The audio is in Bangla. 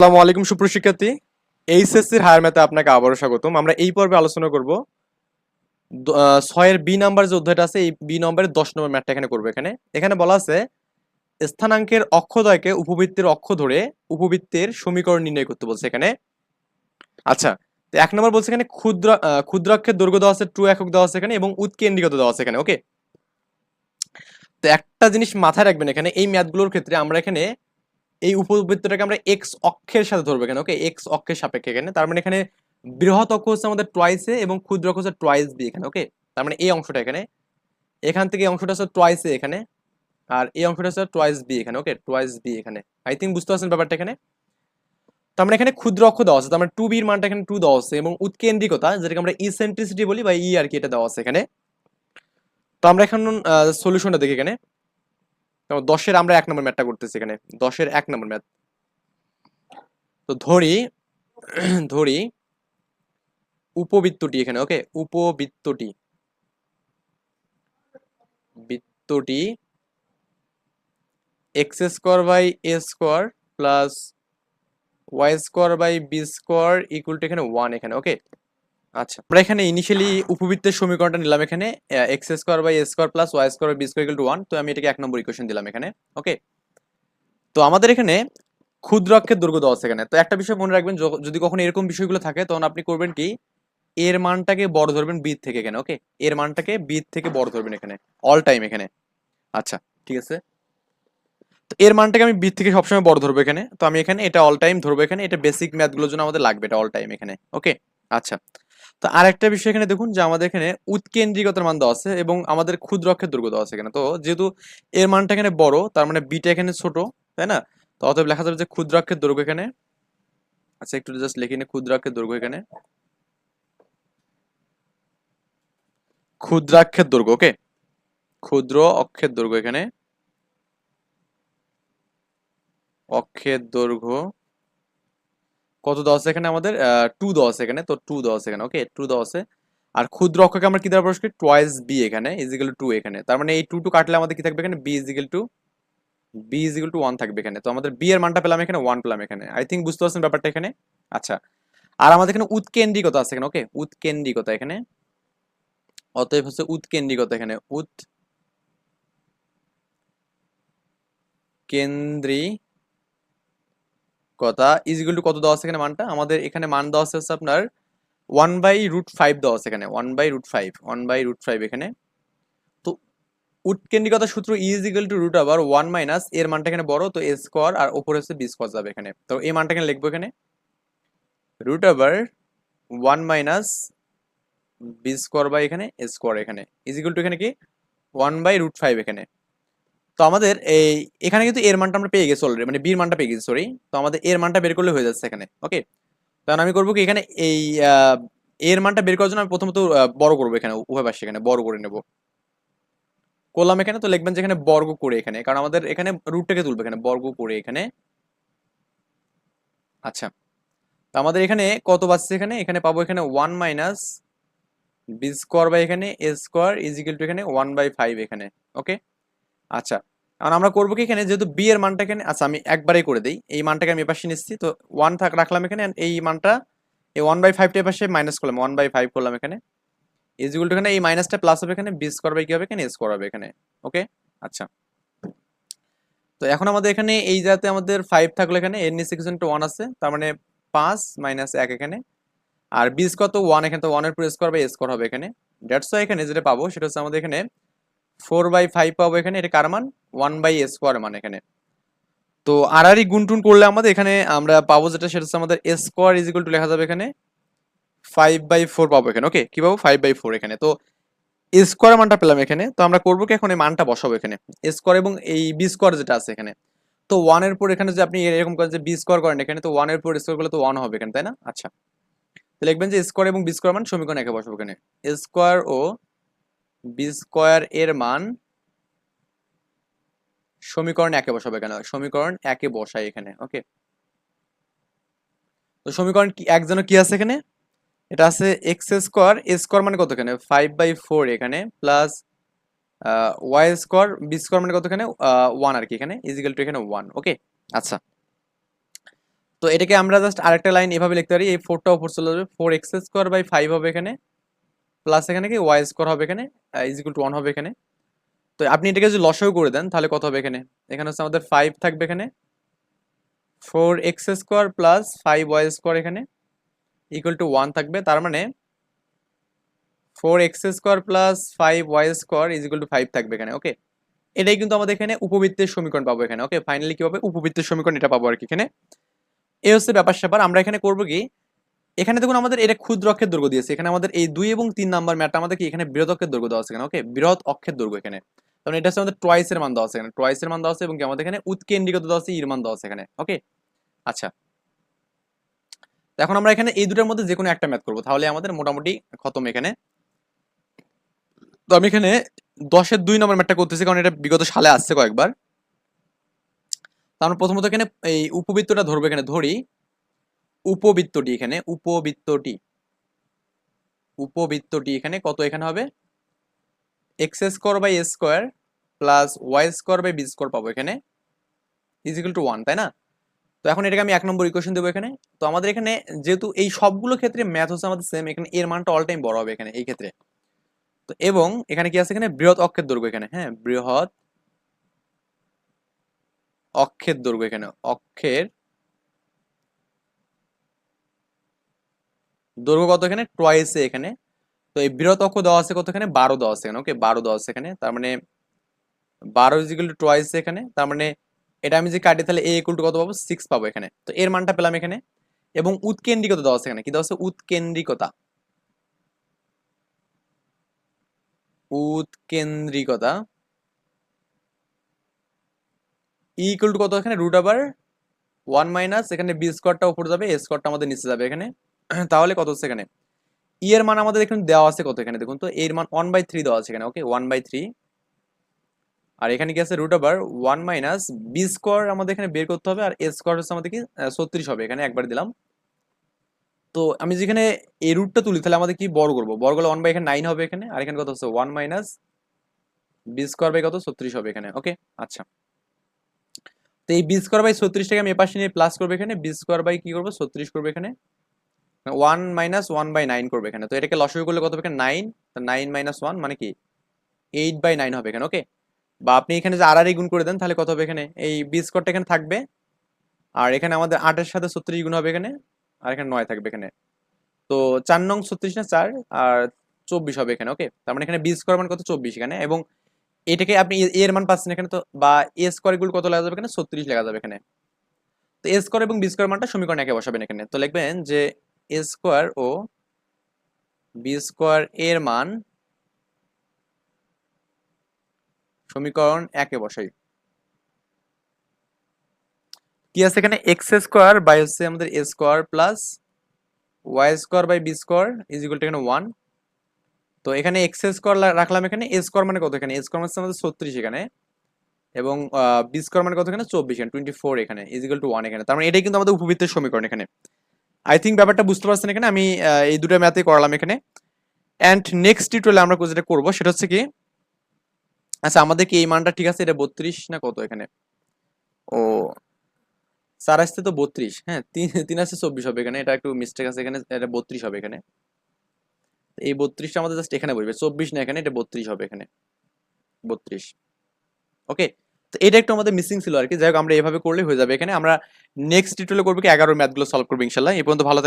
আসসালামু আলাইকুম সুপ্রশিক্ষার্থী এইচএসসির হায়ার ম্যাথে আপনাকে আবারও স্বাগতম। আমরা এই পর্বে আলোচনা করব। ছয়ের বি নাম্বার যে অধ্যায়টা আছে, এই বি নম্বরের দশ নম্বর ম্যাথটা এখানে করব এখানে। এখানে বলা আছে, স্থানাঙ্কের অক্ষদয়কে উপবৃত্তের অক্ষ ধরে উপবৃত্তের সমীকরণ নির্ণয় করতে বলছে এখানে। আচ্ছা তো এক নম্বর বলছে এখানে ক্ষুদ্র ক্ষুদ্রাক্ষের দৈর্ঘ্য দেওয়া আছে, টু একক দেওয়া আছে এখানে এবং উৎকেন্দ্রিকত দেওয়া আছে এখানে ওকে তো একটা জিনিস মাথায় রাখবেন এখানে, এই ম্যাথগুলোর ক্ষেত্রে আমরা এখানে এই উপবৃত্তটাকে আমরা এক্স অক্ষের সাথে ধরবো এখানে ওকে এক্স অক্ষের সাপেক্ষে এখানে। তার মানে এখানে বৃহৎ অক্ষ হচ্ছে আমাদের ট্রয়েসে এবং ক্ষুদ্র অক্ষ হচ্ছে ট্রয়েস বি এখানে ওকে তার মানে এই অংশটা এখানে। এখান থেকে এই অংশটা হচ্ছে ট্রয়েসে এখানে, আর এই অংশটা হচ্ছে ট্রয়েস বি এখানে ওকে ট্রয়েস বি এখানে। আই থিঙ্ক বুঝতে পারছেন ব্যাপারটা এখানে? তার মানে এখানে ক্ষুদ্র অক্ষ দেওয়া আছে, তার মানে টু বির মানটা এখানে টু দেওয়া আছে এবং উৎকেন্দ্রিকতা, যেটাকে আমরা ইসেন্ট্রিসিটি বলি বা ই আর কি, এটা দেওয়া আছে এখানে। তো আমরা এখন সলিউশনটা দেখি এখানে। দশের আমরা এক নম্বর ম্যাথটা করতেছি এখানে। দশের এক নম্বর ম্যাথ তো ধরি ধরি উপবৃত্তটি এখানে ওকে উপবৃত্তটি। বৃত্তটি X square by A square plus Y square by B square equal to এখানে ওয়ান এখানে ওকে আচ্ছা। আমরা এখানে ইনিশিয়ালি উপবৃত্তের সমীকরণটা নিলাম এখানে X square by square plus Y square B square to one তো আমি এটাকে এক নম্বর ইকুয়েশন দিলাম এখানে ওকে তো আমাদের এখানে ক্ষুদ্র অক্ষের দৈর্ঘ্য দেওয়া আছে এখানে, তো একটা বিষয় মনে রাখবেন যদি কখনো এরকম বিষয়গুলো থাকে, তখন আপনি করবেন কি, এর মানটাকে বড় ধরবেন বি থেকে এখানে ওকে এর মানটাকে বি থেকে বড় ধরবেন এখানে অল টাইম এখানে। আচ্ছা ঠিক আছে? তো এর মানটাকে আমি বি থেকে সবসময় বড় ধরবো এখানে, তো আমি এখানে এটা অল টাইম ধরবো এখানে, এটা বেসিক ম্যাথগুলোর জন্য আমাদের লাগবে এটা অল টাইম এখানে ওকে আচ্ছা তো আরেকটা বিষয় এখানে দেখুন যে আমাদের এখানে উৎকেন্দ্রিকতার মান দেওয়া আছে এবং আমাদের ক্ষুদ্র অক্ষের দৈর্ঘ্য দেওয়া আছে এখানে। তো যেহেতু এর মানটা এখানে বড়, তার মানে বিটা এখানে ছোট, তাই না? তো অতএব লেখা যাবে যে ক্ষুদ্রাক্ষের দৈর্ঘ্য এখানে। আচ্ছা একটু জাস্ট লিখে নি ক্ষুদ্রাক্ষের দৈর্ঘ্য এখানে। ক্ষুদ্রাক্ষের দৈর্ঘ্য ওকে? ক্ষুদ্র অক্ষের দুর্গ এখানে। অক্ষের দৈর্ঘ্য কত আছে এখানে আমাদের? টু দেওয়া এখানে, তো টু দেওয়া এখানে ওকে টু দেওয়া আর ক্ষুদ্র অক্ষকে আমরা কি দ্বারা প্রকাশ করি? টয়েস বি এখানে ইজিক্যাল টু এখানে। তার মানে এই টু টু কাটলে আমাদের কি থাকবে এখানে? B is equal to B is equal to one থাকবে এখানে। তো আমাদের বি এর মানটা পেলাম এখানে ওয়ান পেলাম এখানে। আই থিঙ্ক বুঝতে পারছেন ব্যাপারটা এখানে? আচ্ছা। আর আমাদের এখানে উৎকেন্দ্রিকতা আছে এখানে ওকে উৎকেন্দ্রিকতা এখানে। অতএব হচ্ছে উৎকেন্দ্রিকতা এখানে, উৎ কেন্দ্রিকতা ইজিক্যাল টু কত দেওয়া আছে এখানে মানটা? আমাদের এখানে মান দেওয়া আছে হচ্ছে আপনার ওয়ান বাই রুট ফাইভ দেওয়া আছে এখানে one by root five one by root five এখানে। তো উৎকেন্দ্রিকতার সূত্র ইজিক্যাল টু রুট আবার ওয়ান মাইনাস এর মানটা এখানে বড়, তো এ স্কোয়ার আর ওপরে হচ্ছে বি স্কোয়ার যাবে এখানে। তো এই মানটা এখানে লিখব এখানে। রুট আবার one minus B square by এখানে এ স্কোয়ার এখানে। ইজিক্যাল টু এখানে কি? ওয়ান বাই রুট ফাইভ এখানে। তো আমাদের এই, এখানে কিন্তু এর মানটা আমরা পেয়ে গেছি অলরেডি মানে বির মানটা পেয়ে গেছি সরি তো আমাদের এর মানটা বের করলে হয়ে যাচ্ছে এখানে ওকে তখন আমি করব কি, এখানে এই এর মানটা বের করার জন্য আমি প্রথমত বড় করব এখানে, উভয় পাশে এখানে, বড় করে নেব। করলাম এখানে, তো লিখবেন যে এখানে বর্গ করে এখানে, কারণ আমাদের এখানে রুটটাকে তুলবে এখানে, বর্গ করে এখানে। আচ্ছা তো আমাদের এখানে কত বাজছে এখানে? এখানে পাবো এখানে one minus B square by এখানে A square is equal to এখানে ওয়ান বাই ফাইভ এখানে ওকে আচ্ছা এখন আমরা করব কি এখানে? যেহেতু বি এর মানটা এখানে আচ্ছা আমি একবারেই করে দিই। এই মানটাকে আমি এপাশে নিচ্ছি তো ওয়ান থাক, রাখলাম এখানে এই মানটা, এই ওয়ান বাই ফাইভটা এপাশে মাইনাস করলাম ওয়ান বাই ফাইভ করলাম এখানে। ইজিকুল টু এখানে, এই মাইনাসটা প্লাস হবে এখানে বি স্কোয়ার বাই কি হবে এখানে স্কোয়ার হবে এখানে ওকে আচ্ছা। তো এখন আমাদের এখানে, এই যাতে আমাদের ফাইভ থাকল এখানে, এর নিচে কিছু একটা ওয়ান আছে, তার মানে পাঁচ মাইনাস এক এখানে। আর বি স্কোয়ার তো ওয়ান এখানে, তো ওয়ানের পুরো স্কোয়ার বাই স্কোয়ার হবে এখানে। ওয়াই এখানে যেটা পাবো, সেটা হচ্ছে আমাদের এখানে ফোর বাই ফাইভ পাবো এখানে, এটা কার মান? ওয়ান বাই এ স্কোয়ার মান এখানে। তো আড়াআড়ি গুণটুন করলে আমাদের এখানে আমরা পাবো যেটা, সেটা হচ্ছে আমাদের এ স্কোয়ার ইজ টু লেখা যাবে এখানে, ফাইভ বাই ফোর পাবো এখানে। ওকে, কি পাবো? ফাইভ বাই ফোর এখানে। তো এ স্কোয়ার মানটা পেলাম এখানে, তো আমরা করব কি এখন এই মানটা বসাবো এখানে। এ স্কোয়ার এবং এই বি স্কোয়ার যেটা আছে এখানে। তো ওয়ানের পর এখানে যে আপনি এরকম করেন যে বি স্কোয়ার করেন এখানে, তো ওয়ানের পর স্কোয়ার করলে তো ওয়ান হবে এখানে, তাই না? আচ্ছা। তো লিখবেন যে স্কোয়ার এবং বি স্কোয়ার মান সমীকরণ একে বসাবো এখানে। স্কোয়ার ও বি স্কোয়ার এর মান সমীকরণ একে বসাবো এখানে। সমীকরণ একে বসাই এখানে ওকে তো সমীকরণ কি, এক যেন কি আছে এখানে? এটা আছে এক্স স্কোয়ার স্কোয়ার মানে কত এখানে? ফাইভ বাই ফোর এখানে plus Y square B square মানে কত এখানে? ওয়ান আর কি এখানে ইজিক্যাল টু এখানে ওয়ান ওকে আচ্ছা। তো এটাকে আমরা জাস্ট আরেকটা লাইন এভাবে লিখতে পারি, এই ফোরটা উপর চলে যাবে four X square by five হবে এখানে প্লাস এখানে কি ওয়াই স্কোয়ার হবে এখানে ইজিকুল টু ওয়ান হবে এখানে। তো আপনি এটাকে যদি লসাও করে দেন, তাহলে কত হবে এখানে? এখানে হচ্ছে আমাদের ফাইভ থাকবে এখানে। Four X square plus five Y square এখানে ইকুয়াল টু ওয়ান থাকবে। তার মানে four X square plus five Y square is equal to five থাকবে এখানে ওকে এটাই কিন্তু আমাদের এখানে উপবৃত্তের সমীকরণ পাবো এখানে ওকে ফাইনালি কি হবে উপবৃত্তের সমীকরণ এটা পাবো আর কি এখানে। এই হচ্ছে ব্যাপার স্যাপার আমরা এখানে করব কি? এখানে দেখুন আমাদের এটা ক্ষুদ্র অক্ষের দৈর্ঘ্য দিয়েছে। এখানে আমাদের এই দুই এবং তিন নাম্বার ম্যাটটা আমাদের কি? এখানে বৃহৎ অক্ষের দৈর্ঘ্য দেওয়া আছে এখানে ওকে বৃহৎ অক্ষের দৈর্ঘ্য এখানে। তাহলে এটা হচ্ছে আমাদের টয়েসের মান দেওয়া আছে এখানে। টয়েসের মান দেওয়া আছে এবং আমাদের এখানে উৎকেন্দ্রিকত দেওয়া আছে ইর মান দেওয়া আছে এখানে ওকে আচ্ছা। এখন আমরা এখানে এই দুটোর মধ্যে যে কোনো একটা ম্যাথ করব। তাহলে আমাদের মোটামুটি খতম এখানে। তো আমি এখানে দশের দুই নম্বর ম্যাথটা করতেছি কারণ এটা বিগত সালে আসছে কয়েকবার। তো আমরা প্রথমত এখানে এই উপবৃত্তটা ধরবো এখানে, ধরি। উপবৃত্তটি এখানে, উপবৃত্তটি। উপবৃত্তটি এখানে কত এখানে হবে? X square by A square plus Y square by B square পাবো এখানে। ইজিক্যাল টু ওয়ান তাই না? তো এখন এটাকে আমি এক নম্বর ইকুয়েশন দেবো এখানে। তো আমাদের এখানে যেহেতু এই সবগুলো ক্ষেত্রে ম্যাথ হচ্ছে আমাদের সেম এখানে এর মানটা অল টাইম বড় হবে এখানে, এই ক্ষেত্রে। তো এবং এখানে কি আছে এখানে? বৃহৎ অক্ষের দৈর্ঘ্য এখানে হ্যাঁ? বৃহৎ অক্ষের দৈর্ঘ্য এখানে, অক্ষের দৈর্ঘ্য কত এখানে? টয়েসে এখানে। তো এই বৃহৎ অক্ষ দেওয়া আছে কত এখানে? বারো দেওয়া আছে এখানে ওকে বারো দেওয়া আছে এখানে। তার মানে বারো ইজিক্যাল টু টয়েস এখানে। তার মানে এটা আমি যে কাটি, তাহলে এ ইকুয়াল টু কত পাবো? সিক্স পাবো এখানে। তো এর মানটা পেলাম এখানে। এবং উৎকেন্দ্রিকতা দেওয়া আছে এখানে। কি দেওয়া আছে? উৎকেন্দ্রিকতা। উৎকেন্দ্রিকতা ইকুয়াল টু কত এখানে? রুট আবার ওয়ান মাইনাস এখানে বি স্কোয়ারটা উপরে যাবে এ স্কোয়ারটা আমাদের নিচে যাবে এখানে। তাহলে কত হচ্ছে এখানে? ই এর মান আমাদের এখানে দেওয়া আছে কত এখানে? দেখুন তো এর মান ওয়ান বাই থ্রি দেওয়া আছে এখানে ওকে ওয়ান বাই থ্রি আর এখানে কি আছে root over one minus B square আমাদের এখানে বের করতে হবে, আর এ স্কোয়ার হচ্ছে আমাদের কি? ছত্রিশ হবে, এখানে একবার দিলাম। তো আমি যেখানে এই রুটটা তুলি, তাহলে আমাদের কি বড় করব? বড় করলে ওয়ান বাই এখানে নাইন হবে এখানে, আর এখানে কত হচ্ছে? One minus B square by কত? ছত্রিশ হবে এখানে ওকে আচ্ছা। তো এই বি স্কোয়ার বাই ছত্রিশটাকে আমি এপাশে নিয়ে প্লাস করব এখানে বি স্কোয়ার বাই কি করব? ছত্রিশ করব এখানে। One minus one by nine করবে এখানে। তো এটাকে লসই করলে কত হবে এখানে? নাইন নাইন মাইনাস ওয়ান মানে কি? এইট বাই নাইন হবে এখানে ওকে বা আপনি এখানে যে আর গুণ করে দেন, তাহলে কত হবে এখানে? এই বি স্কোয়ারটা এখানে থাকবে। আর এখানে আমাদের আটের সাথে ছত্রিশ গুণ হবে এখানে, আর এখানে নয় থাকবে এখানে। তো চার নং ছত্রিশ না চার, আর চব্বিশ হবে এখানে ওকে তার মানে এখানে বি স্কোয়ার মান কত? চব্বিশ এখানে। এবং এটাকে আপনি এর মান পাচ্ছেন এখানে তো, বা এ স্কোয়ারগুলো কত লেখা যাবে এখানে? ছত্রিশ লেখা যাবে এখানে। তো এ স্কোয়ার এবং বি স্কোয়ার মানটা সমীকরণ একে বসাবেন এখানে। তো লিখবেন যে এ স্কোয়ার ও বি স্কোয়ার এর মান সমীকরণ একে বসাই। কি আছে এখানে? এক্স স্কোয়ার বাই হচ্ছে আমাদের A square plus Y square by B square is equal এখানে ওয়ান তো এখানে এক্স স্কোয়ার রাখলাম এখানে এ স্কোয়ার মানে কত এখানে? এ স্কোয়ার মানে আমাদের ছত্রিশ এখানে এবং বি স্কোয়ার মানে কত এখানে? চব্বিশ এখানে টোয়েন্টি ফোর এখানে ইজ ইকুয়াল টু ওয়ান এখানে। তার মানে এটাই কিন্তু আমাদের উপবৃত্তের সমীকরণ এখানে। আই থিঙ্ক ব্যাপারটা বুঝতে পারছেন এখানে, আমি এই দুটো ম্যাথে করালাম এখানে। অ্যান্ড নেক্সট টিউটোরিয়ালে আমরা যেটা করব, সেটা হচ্ছে কি আচ্ছা আমাদের কি এই মানটা ঠিক আছে? এটা বত্রিশ না কত এখানে? ও চার আসতে তো বত্রিশ হ্যাঁ তিন তিন আসতে চব্বিশ হবে এখানে, এটা একটু মিস্টেক আছে এখানে, এটা বত্রিশ হবে এখানে। এই বত্রিশটা আমাদের জাস্ট এখানে বলবে চব্বিশ না এখানে, এটা বত্রিশ হবে এখানে। বত্রিশ। ওকে তো এটা একটু আমাদের মিসিং ছিল আর কি যাই হোক, আমরা এভাবে করলে হয়ে যাবে। এখানে আমরা নেক্সট টিউটোরিয়ালে করব কি, এগারো ম্যাথগুলো সলভ করব ইনশাল্লাহ। এই পর্যন্ত ভালো